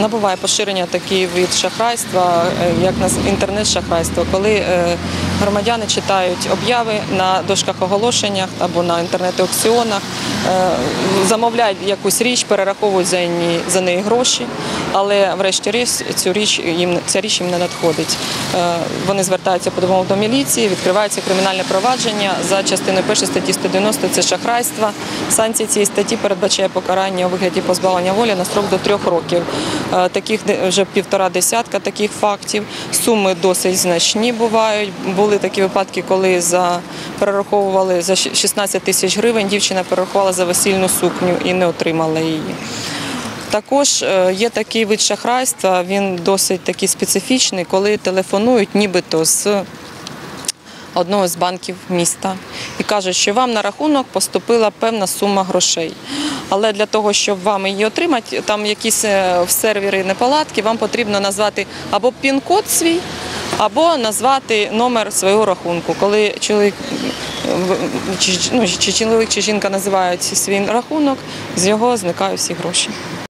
Набуває поширення такий від шахрайства, е, як нас- інтернет-шахрайство, коли е, громадяни читають обяви на дошках оголошеннях або на інтернет-аукціонах, е, замовляють якусь річ, перераховують за неї гроші, але врешті-решт цю річ їм ця річ їм не надходить. Е, Вони звертаються по допомогу до міліції, відкривається кримінальне провадження за частиною 1 статті 190 це шахрайство. Санкція цієї статті передбачає покарання у вигляді позбавлення волі на строк до трьох років. Е, Таких вже півтора десятка таких фактів. Суми досить значні бувають. Були такі випадки, коли за перераховували за щ- 16 тисяч гривень. Дівчина перерахувала за весільну сукню і не отримала її. Також е, є такий вид шахрайства, він досить такий специфічний, коли телефонують нібито з одного з банків міста і кажуть, що вам на рахунок поступила певна сума грошей. Але для того, щоб вам її отримати, там якісь е, в неполадки, вам потрібно назвати або пін-код свій, або назвати номер свого рахунку. Коли чоловік чи, ну, чи чоловік чи жінка називають свій рахунок, з його зникають всі гроші.